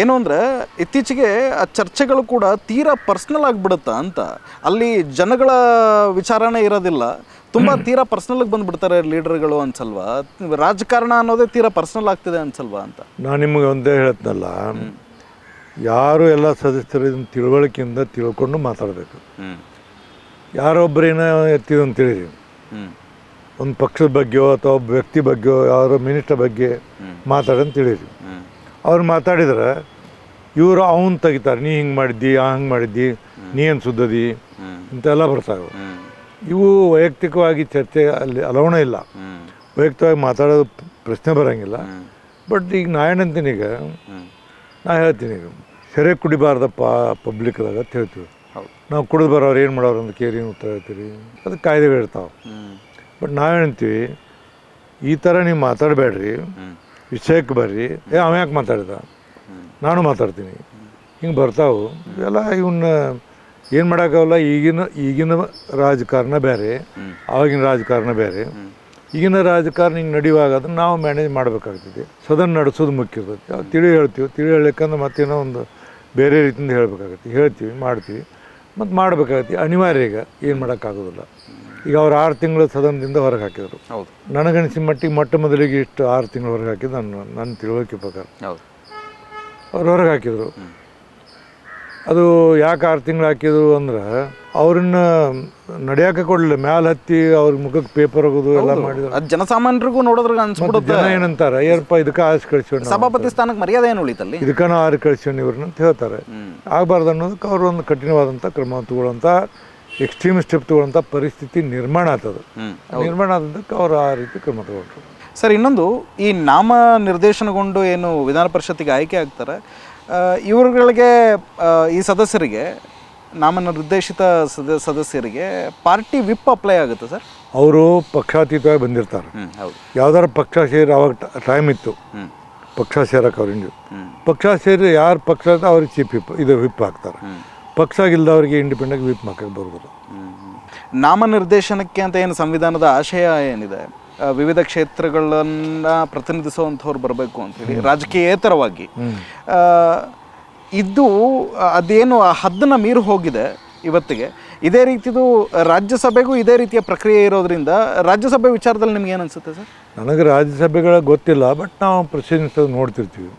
ಏನು ಅಂದರೆ ಇತ್ತೀಚೆಗೆ ಆ ಚರ್ಚೆಗಳು ಕೂಡ ತೀರಾ ಪರ್ಸ್ನಲ್ ಆಗಿಬಿಡುತ್ತಾ ಅಂತ. ಅಲ್ಲಿ ಜನಗಳ ವಿಚಾರಣೆ ಇರೋದಿಲ್ಲ. ತುಂಬ ತೀರಾ ಪರ್ಸ್ನಲ್ಗೆ ಬಂದುಬಿಡ್ತಾರೆ ಲೀಡರ್ಗಳು ಅನ್ಸಲ್ವಾ? ರಾಜಕಾರಣ ಅನ್ನೋದೇ ತೀರಾ ಪರ್ಸ್ನಲ್ ಆಗ್ತಿದೆ ಅನ್ಸಲ್ವಾ ಅಂತ?
ನಾನು ನಿಮಗೆ ಒಂದೇ ಹೇಳ್ತನಲ್ಲ ಯಾರು ಎಲ್ಲ ಸದಸ್ಯರು ಇದನ್ನು ತಿಳುವಳಿಕೆಯಿಂದ ತಿಳ್ಕೊಂಡು ಮಾತಾಡಬೇಕು.
ಯಾರೊಬ್ಬರೇನ
ಯಾರೊಬ್ಬರೇನೋ ಎತ್ತಿದ ಅಂತೇಳಿ
ಹ್ಞೂ
ಒಂದು ಪಕ್ಷದ ಬಗ್ಗೆಯೋ ಅಥವಾ ಒಬ್ಬ ವ್ಯಕ್ತಿ ಬಗ್ಗೆಯೋ ಯಾರೋ ಮಿನಿಸ್ಟರ್ ಬಗ್ಗೆ ಮಾತಾಡಂತ ತಿಳಿರಿ
ಹ್ಞೂ
ಅವ್ರು ಮಾತಾಡಿದ್ರೆ ಇವರು ಅವನು ತೆಗಿತಾರೆ ನೀ ಹಿಂಗೆ ಮಾಡಿದ್ದಿ ಆ ಹಂಗೆ ಮಾಡಿದ್ದಿ ನೀ ಏನು ಸುದ್ದದಿ? ಇಂತೆಲ್ಲ ಬರ್ತಾವೆ ಇವು. ವೈಯಕ್ತಿಕವಾಗಿ ಚರ್ಚೆ ಅಲ್ಲಿ ಅಲವಣ ಇಲ್ಲ. ವೈಯಕ್ತಿಕವಾಗಿ ಮಾತಾಡೋದು ಪ್ರಶ್ನೆ ಬರೋಂಗಿಲ್ಲ. ಬಟ್ ಈಗ ನಾ ಈಗ ನಾ ಹೇಳ್ತೀನಿ ಈಗ ಸೆರೆ ಕುಡಿಬಾರ್ದಪ್ಪ ಪಬ್ಲಿಕ್ದಾಗ ಅಂತ ಹೇಳ್ತೀವಿ. ನಾವು ಕುಡಿದು ಬರೋರು ಏನು ಮಾಡೋರು ಅಂತ ಕೇರಿ ಉತ್ತರ ಹೇಳ್ತೀರಿ. ಅದು ಕಾಯ್ದೆಗಳು ಇರ್ತಾವೆ
ಹ್ಞೂ
ಬಟ್ ನಾವೇನಂತೀವಿ ಈ ಥರ ನೀವು ಮಾತಾಡಬೇಡ್ರಿ. ವಿಷಯಕ್ಕೆ ಬರ್ರಿ. ಏ, ಅವ ಯಾಕೆ ಮಾತಾಡಿದ? ನಾನು ಮಾತಾಡ್ತೀನಿ. ಹಿಂಗೆ ಬರ್ತಾವು. ಇವೆಲ್ಲ ಇವನ್ನ ಏನು ಮಾಡೋಕ್ಕಾಗಲ್ಲ, ಈಗಿನ ಈಗಿನ ರಾಜಕಾರಣ ಬೇರೆ, ಆವಾಗಿನ ರಾಜಕಾರಣ ಬೇರೆ. ಈಗಿನ ರಾಜಕಾರಣ ಹಿಂಗೆ ನಡೆಯುವಾಗ ಅದನ್ನು ನಾವು ಮ್ಯಾನೇಜ್ ಮಾಡಬೇಕಾಗ್ತದೆ. ಸದನ ನಡೆಸೋದು ಮುಖ್ಯ ಇರ್ತೈತಿ ಅದು ತಿಳಿ ಹೇಳ್ತೀವಿ, ತಿಳಿ ಹೇಳಕ್ಕಂದ್ರೆ ಮತ್ತೇನೋ ಒಂದು ಬೇರೆ ರೀತಿಯಿಂದ ಹೇಳಬೇಕಾಗತ್ತೆ. ಹೇಳ್ತೀವಿ, ಮಾಡ್ತೀವಿ. ಮತ್ತು ಮಾಡಬೇಕಾಗತ್ತೆ. ಅನಿವಾರ್ಯ ಈಗ, ಏನು ಮಾಡೋಕ್ಕಾಗೋದಿಲ್ಲ. ಈಗ ಅವ್ರು ಆರು ತಿಂಗಳು ಸದನದಿಂದ ಹೊರಗೆ ಹಾಕಿದರು.
ಹೌದು.
ನನಗನಿಸಿದ ಮಟ್ಟಿಗೆ ಮೊಟ್ಟ ಮೊದಲಿಗೆ ಇಷ್ಟು ಆರು ತಿಂಗಳು ಹೊರಗೆ ಹಾಕಿದ್ದು ನನ್ನ ನನ್ನ ತಿಳುವಳಿಕೆ ಪ್ರಕಾರ.
ಹೌದು.
ಅವ್ರು ಹೊರಗೆ ಹಾಕಿದರು. ಅದು ಯಾಕೆ ಆರು ತಿಂಗಳು ಹಾಕಿದ್ರು ಅಂದ್ರೆ ಅವ್ರನ್ನ ನಡೆಯಕ್ಕೆ ಕೊಡಲಿಲ್ಲ. ಮ್ಯಾಲ ಹತ್ತಿ ಅವ್ರ ಮುಖಕ್ಕೆ ಪೇಪರ್ ಹೋಗೋದು ಎಲ್ಲ ಮಾಡಿದ್ರು.
ಅದು ಜನಸಾಮಾನ್ಯರಿಗೂ ನೋಡಿದ್ರೆ ಅನ್ಸ್ಬಿಡುತ್ತೆ.
ಜನ ಏನಂತಾರೆ ಏನಪ್ಪ ಇದಕ್ಕೆ ಆರಿಸಿ ಕಳಿಸೋಣ
ಸಭಾಪತಿ ಸ್ಥಾನಕ್ಕೆ ಮರ್ಯಾದೆ ಏನು ಉಳಿತಲ್ಲಿ?
ಇದಕ್ಕೆ ನಾವು ಆರಿ ಕಳಿಸ್ಕೊಂಡು ಇವ್ರನ್ನ ಅಂತ ಹೇಳ್ತಾರೆ. ಆಗಬಾರ್ದು ಅನ್ನೋದಕ್ಕೆ ಅವ್ರು ಒಂದು ಕಠಿಣವಾದಂಥ ಕ್ರಮ ತಗೊಳ್ಳೋಂಥ ಎಕ್ಸ್ಟ್ರೀಮ್ ಸ್ಟೆಪ್ ತಗೊಳ್ಳೋಂಥ ಪರಿಸ್ಥಿತಿ ನಿರ್ಮಾಣ ಆಗ್ತದೆ. ನಿರ್ಮಾಣ ಆದದ್ದಕ್ಕೆ ಅವರು ಆ ರೀತಿ ಕ್ರಮ ತಗೊಂಡ್ರು.
ಸರ್ ಇನ್ನೊಂದು ಈ ನಾಮ ನಿರ್ದೇಶನಗೊಂಡು ಏನು ವಿಧಾನ ಪರಿಷತ್ತಿಗೆ ಆಯ್ಕೆ ಆಗ್ತಾರೆ ಇವರುಗಳಿಗೆ ಈ ಸದಸ್ಯರಿಗೆ ನಾಮ ನಿರ್ದೇಶಿತ ಸದ ಸದಸ್ಯರಿಗೆ ಪಾರ್ಟಿ ವಿಪ್ ಅಪ್ಲೈ ಆಗುತ್ತೆ ಸರ್?
ಅವರು ಪಕ್ಷಾತೀತವಾಗಿ ಬಂದಿರ್ತಾರೆ. ಯಾವ್ದಾರು ಪಕ್ಷ ಸೇರಿ ಅವಾಗ ಟೈಮ್ ಇತ್ತು. ಪಕ್ಷ ಸೇರಕ್ಕೆ ಅವ್ರಿಗೆ ಪಕ್ಷ ಸೇರಿ ಯಾರು ಪಕ್ಷ ಅವ್ರಿಗೆ ಚೀಫ್ ವಿಪ್ ಇದು ವಿಪ್ ಹಾಕ್ತಾರೆ. ಪಕ್ಷ ಇಲ್ದವ್ರಿಗೆ ಇಂಡಿಪೆಂಡೆಂಟ್ ವಿಪ್ ಮಾಡ್ಕೊಂಡು ಬರ್ಬೋದು.
ನಾಮ ನಿರ್ದೇಶನಕ್ಕೆ ಅಂತ ಏನು ಸಂವಿಧಾನದ ಆಶಯ ಏನಿದೆ? ವಿವಿಧ ಕ್ಷೇತ್ರಗಳನ್ನ ಪ್ರತಿನಿಧಿಸುವಂಥವ್ರು ಬರಬೇಕು ಅಂತೇಳಿ ರಾಜಕೀಯೇತರವಾಗಿ. ಇದು ಅದೇನು ಆ ಹದ್ದನ್ನ ಮೀರಿ ಹೋಗಿದೆ ಇವತ್ತಿಗೆ. ಇದೇ ರೀತಿದು ರಾಜ್ಯಸಭೆಗೂ ಇದೇ ರೀತಿಯ ಪ್ರಕ್ರಿಯೆ ಇರೋದ್ರಿಂದ ರಾಜ್ಯಸಭೆ ವಿಚಾರದಲ್ಲಿ ನಿಮ್ಗೆ ಏನು ಅನ್ಸುತ್ತೆ ಸರ್?
ನನಗೆ ರಾಜ್ಯಸಭೆಗಳ ಗೊತ್ತಿಲ್ಲ ಬಟ್ ನಾವು ಪ್ರಶ್ನಿಸೋದು ನೋಡ್ತಿರ್ತೀವಿ.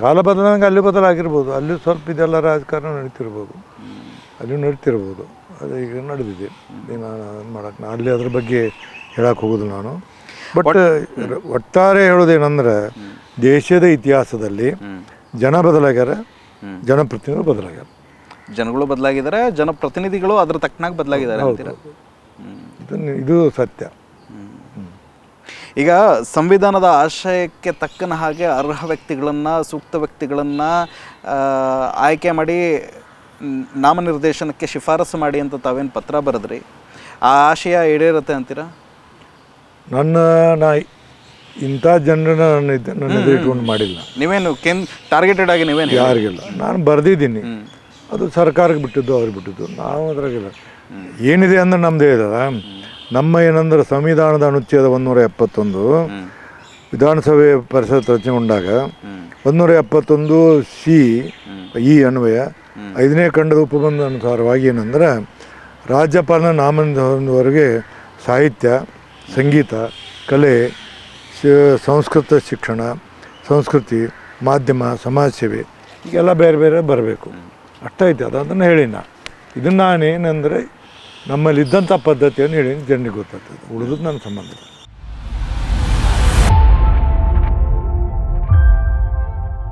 ಕಾಲ ಬದಲಾದಂಗೆ ಅಲ್ಲಿ ಬದಲಾಗಿರ್ಬೋದು. ಅಲ್ಲಿ ಸ್ವಲ್ಪ ಇದೆಲ್ಲ ರಾಜಕಾರಣ ನಡೀತಿರ್ಬೋದು. ಅಲ್ಲಿ ನಡೀತಿರ್ಬೋದು. ಅದು ಈಗ ನಡೆದಿದೆ. ನಾನು ಮಾಡಕ್ಕೆ ನಾ ಅಲ್ಲಿ ಅದ್ರ ಬಗ್ಗೆ ಹೇಳಕ್ಕೆ ಹೋಗೋದು ನಾನು. ಬಟ್ ಒಟ್ಟಾರೆ ಹೇಳೋದೇನೆಂದ್ರೆ ದೇಶದ ಇತಿಹಾಸದಲ್ಲಿ ಜನ ಬದಲಾಗ್ಯಾರ ಜನಪ್ರತಿನಿಧಿಗಳು ಬದಲಾಗ್ಯಾರ.
ಜನಗಳು ಬದಲಾಗಿದ್ದಾರೆ ಜನಪ್ರತಿನಿಧಿಗಳು ಅದ್ರ ತಕ್ಕನಾಗಿ ಬದಲಾಗಿದ್ದಾರೆ
ಇದನ್ನು ಇದು ಸತ್ಯ.
ಈಗ ಸಂವಿಧಾನದ ಆಶಯಕ್ಕೆ ತಕ್ಕನ ಹಾಗೆ ಅರ್ಹ ವ್ಯಕ್ತಿಗಳನ್ನು ಸೂಕ್ತ ವ್ಯಕ್ತಿಗಳನ್ನು ಆಯ್ಕೆ ಮಾಡಿ ನಾಮನಿರ್ದೇಶನಕ್ಕೆ ಶಿಫಾರಸು ಮಾಡಿ ಅಂತ ತಾವೇನು ಪತ್ರ ಬರೆದ್ರಿ? ಆ ಆಶಯ ಈಡೇರುತ್ತೆ ಅಂತೀರಾ?
ನನ್ನ ನಾ ಇಂಥ ಜನರನ್ನ ನನ್ನ ಇದ್ದ- ನನ್ನ ಎದುರು ಇಟ್ಕೊಂಡು ಮಾಡಿಲ್ಲ.
ನೀವೇನು ಕೆನ್ ಟಾರ್ಗೆಟೆಡ್ ಆಗಿ ನೀವೇನು
ಯಾರಿಗಿಲ್ಲ? ನಾನು ಬರೆದಿದ್ದೀನಿ. ಅದು ಸರ್ಕಾರಕ್ಕೆ ಬಿಟ್ಟಿದ್ದು ಅವ್ರಿಗೆ ಬಿಟ್ಟಿದ್ದು. ನಾವು ಅದ್ರಾಗಿಲ್ಲ. ಏನಿದೆ ಅಂದ್ರೆ ನಮ್ಮದೇ ಇದಲ್ಲ ನಮ್ಮ ಏನಂದ್ರೆ ಸಂವಿಧಾನದ ಅನುಚ್ಛೇದ ಒಂದೂರ ಎಪ್ಪತ್ತೊಂದು ವಿಧಾನಸಭೆ ಪರಿಷತ್ ರಚನೆಗೊಂಡಾಗ ಒಂದೂರ ಎಪ್ಪತ್ತೊಂದು ಸಿ ಈ ಅನ್ವಯ ಐದನೇ ಖಂಡದ ಉಪಬಂಧ ಅನುಸಾರವಾಗಿ ಏನಂದ್ರೆ ರಾಜ್ಯಪಾಲನ ನಾಮನಿಂದವರೆಗೆ ಸಾಹಿತ್ಯ ಸಂಗೀತ ಕಲೆ ಶ- ಸಂಸ್ಕೃತ ಶಿಕ್ಷಣ ಸಂಸ್ಕೃತಿ ಮಾಧ್ಯಮ ಸಮಾಜ ಸೇವೆ ಈಗೆಲ್ಲ ಬೇರೆ ಬೇರೆ ಬರಬೇಕು. ಅಷ್ಟೈತೆ ಅದು ಅದನ್ನು ಹೇಳಿನ. ಇದನ್ನು ನಾನೇನೆಂದರೆ ನಮ್ಮಲ್ಲಿದ್ದಂಥ ಪದ್ಧತಿಯನ್ನು ಹೇಳಿ ಜನರಿಗೆ ಗೊತ್ತಾಗ್ತದೆ ಉಳಿದದ್ದು ನನ್ನ ಸಂಬಂಧ.